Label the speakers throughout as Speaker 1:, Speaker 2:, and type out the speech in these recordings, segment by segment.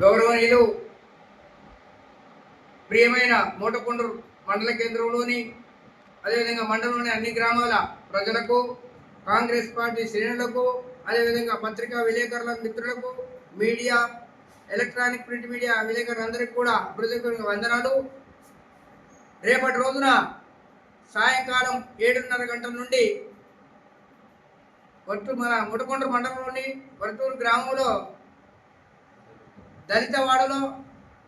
Speaker 1: గౌరవనీయులు ప్రియమైన మూటకొండూరు మండల కేంద్రంలోని అదేవిధంగా మండలంలోని అన్ని గ్రామాల ప్రజలకు కాంగ్రెస్ పార్టీ శ్రేణులకు అదేవిధంగా పత్రికా విలేకరుల మిత్రులకు మీడియా ఎలక్ట్రానిక్ ప్రింట్ మీడియా విలేకరులందరికీ కూడా హృదయపూర్వక వందనాలు. రేపటి రోజున సాయంకాలం ఏడున్నర గంటల నుండి వట్టు మన ముటకొండ మండలంలోని వరటూరు గ్రామంలో దళితవాడలో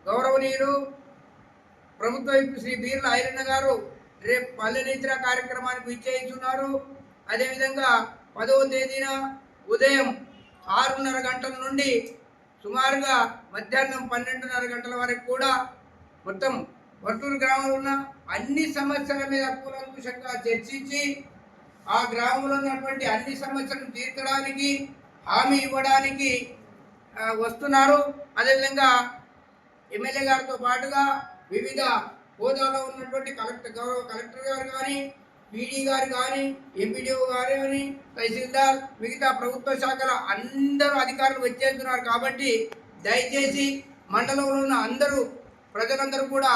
Speaker 1: గౌరవనీయులు ప్రభుత్వ వైపు శ్రీ బీర్ల ఐరన్న గారు రేపు పల్లె నిద్ర కార్యక్రమానికి విచ్చేయించున్నారు. అదేవిధంగా పదవ తేదీన ఉదయం ఆరున్నర గంటల నుండి సుమారుగా మధ్యాహ్నం పన్నెండున్నర గంటల వరకు కూడా మొత్తం వర్తూరు గ్రామంలో ఉన్న అన్ని సమస్యల మీద కూలంకుషంగా చర్చించి ఆ గ్రామంలో ఉన్నటువంటి అన్ని సమస్యలను తీర్చడానికి హామీ ఇవ్వడానికి వస్తున్నారు. అదేవిధంగా ఎమ్మెల్యే గారితో పాటుగా వివిధ హోదాలో ఉన్నటువంటి కలెక్టర్ గౌరవ కలెక్టర్ గారు కానీ పీడీ గారు కానీ ఎంపీడీఓ గారు కానీ తహసీల్దార్ మిగతా ప్రభుత్వ శాఖల అందరూ అధికారులు వచ్చేస్తున్నారు కాబట్టి దయచేసి మండలంలో ఉన్న అందరూ ప్రజలందరూ కూడా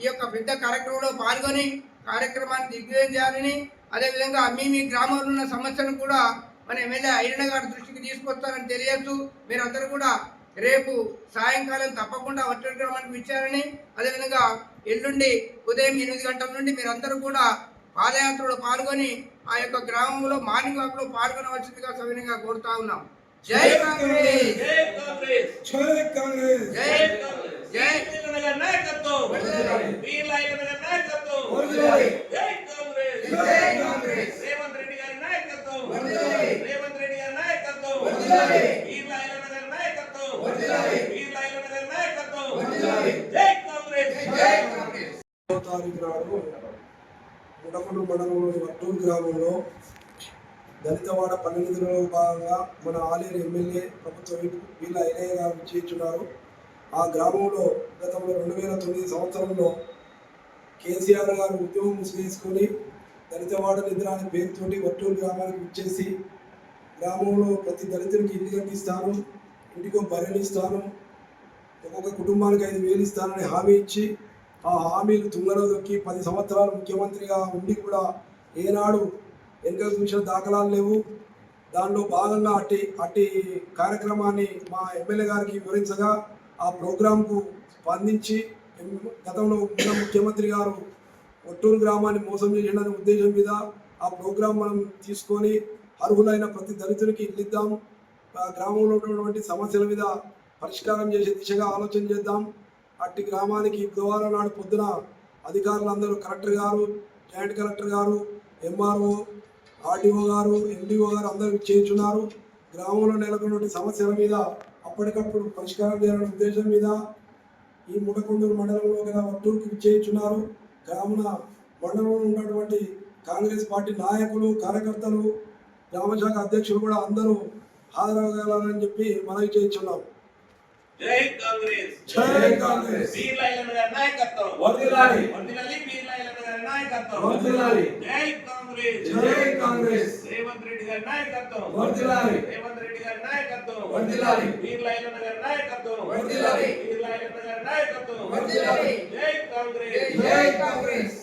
Speaker 1: ఈ యొక్క పెద్ద కార్యక్రమంలో పాల్గొని కార్యక్రమాన్ని దిగ్విజయం చేయాలని అదేవిధంగా మీ మీ గ్రామంలో ఉన్న సమస్యను కూడా మన ఎమ్మెల్యే ఐరణ గారి దృష్టికి తీసుకొస్తారని తెలియజేస్తూ మీరందరూ కూడా రేపు సాయంకాలం తప్పకుండా వచ్చే గ్రామానికి విచ్చారని అదేవిధంగా ఎల్లుండి ఉదయం ఎనిమిది గంటల నుండి మీరందరూ కూడా పాదయాత్రలో పాల్గొని ఆ యొక్క గ్రామంలో మార్నింగ్ వాక్లో పాల్గొనవలసిందిగా సవినయంగా కోరుతా ఉన్నాం. జై కాంగ్రెస్!
Speaker 2: జై కాంగ్రెస్!
Speaker 3: జై కాంగ్రెస్!
Speaker 1: జై జై
Speaker 2: వీరుల గారి నాయకత్వం
Speaker 1: వర్ధిల్లాలి.
Speaker 2: వీరుల ఐలమ్మ గారి నాయకత్వం
Speaker 3: వర్ధిల్లాలి.
Speaker 2: జై కాంగ్రెస్
Speaker 1: జై కాంగ్రెస్
Speaker 2: రేవంత్ రెడ్డి గారి నాయకత్వం
Speaker 1: వర్ధిల్లాలి.
Speaker 2: రేవంత్ రెడ్డి గారి నాయకత్వం
Speaker 1: వర్ధిల్లాలి.
Speaker 2: వీరుల ఐలమ్మ గారి నాయకత్వం
Speaker 1: వర్ధిల్లాలి.
Speaker 2: వీరుల ఐలమ్మ గారి నాయకత్వం
Speaker 1: వర్ధిల్లాలి.
Speaker 2: జై కాంగ్రెస్
Speaker 1: జై కాంగ్రెస్
Speaker 3: పదో తారీఖు నాడు ముడకొండ మండలంలోని వట్టూరు గ్రామంలో దళితవాడ పల్లెనిధిలో భాగంగా మన ఆలేరు ఎమ్మెల్యే ప్రభుత్వ వీళ్ళ ఐలయ్య గారు చేయించున్నారు ఆ గ్రామంలో గతంలో రెండు వేల తొమ్మిది సంవత్సరంలో కేసీఆర్ గారు ఉద్యమం చేసుకొని దళితవాడ నిద్ర అనే పేరుతోటి వట్టూరు గ్రామానికి ఇచ్చేసి గ్రామంలో ప్రతి దళితుడికి ఇల్లు కట్టిస్తాను ఇంటికో బర్రెలు ఇస్తాను ఒక్కొక్క కుటుంబానికి ఐదు వేలు ఇస్తానని హామీ ఇచ్చి ఆ హామీలు తుంగలో దొక్కి పది సంవత్సరాలు ముఖ్యమంత్రిగా ఉండి కూడా ఏనాడు వెనుక చూసిన దాఖలాలు లేవు. దానిలో భాగంగా అట్టి అట్టి కార్యక్రమాన్ని మా ఎమ్మెల్యే గారికి వివరించగా ఆ ప్రోగ్రాంకు స్పందించి గతంలో ఉన్న ముఖ్యమంత్రి గారు ఒట్టూరు గ్రామాన్ని మోసం చేసిన ఉద్దేశం మీద ఆ ప్రోగ్రాం మనం తీసుకొని అర్హులైన ప్రతి దళితునికి ఇల్లిద్దాం. గ్రామంలో ఉన్నటువంటి సమస్యల మీద పరిష్కారం చేసే దిశగా ఆలోచన చేద్దాం. అట్టి గ్రామానికి బుధవారం నాడు పొద్దున అధికారులందరూ కలెక్టర్ గారు జాయింట్ కలెక్టర్ గారు ఎంఆర్ఓ ఆర్డీఓ గారు ఎండిఓ గారు అందరూ చేయించున్నారు గ్రామంలో నెలకొన్నటువంటి సమస్యల మీద అప్పటికప్పుడు పరిష్కారం చేయాలనే ఉద్దేశం మీద ఈ ముడకొండూరు మండలంలో గల వట్టూరుకి చేయించున్నారు గ్రామీణ మండలంలో ఉన్నటువంటి కాంగ్రెస్ పార్టీ నాయకులు కార్యకర్తలు గ్రామశాఖ అధ్యక్షులు కూడా అందరూ హాజరవగలరని చెప్పి మనవి చేయించున్నాం.
Speaker 2: జై కాంగ్రెస్.
Speaker 3: జై కాంగ్రెస్.
Speaker 2: వీరుల ఐలమ్మ గారి నాయకత్వం.
Speaker 3: వర్ధిల్లాలి.
Speaker 2: వర్ధిల్లాలి వీరుల ఐలమ్మ గారి నాయకత్వం.
Speaker 3: వర్ధిల్లాలి.
Speaker 2: జై కాంగ్రెస్.
Speaker 3: జై కాంగ్రెస్.
Speaker 2: రేవంత్ రెడ్డి గారి నాయకత్వం.
Speaker 3: వర్ధిల్లాలి.
Speaker 2: రేవంత్ రెడ్డి గారి నాయకత్వం.
Speaker 3: వర్ధిల్లాలి.
Speaker 2: వీరుల ఐలమ్మ గారి నాయకత్వం.
Speaker 1: వర్ధిల్లాలి.
Speaker 2: వీరుల ఐలమ్మ గారి నాయకత్వం.
Speaker 1: వర్ధిల్లాలి.
Speaker 2: జై కాంగ్రెస్
Speaker 1: జై కాంగ్రెస్
Speaker 2: జై కాంగ్రెస్.
Speaker 1: జై కాంగ్రెస్.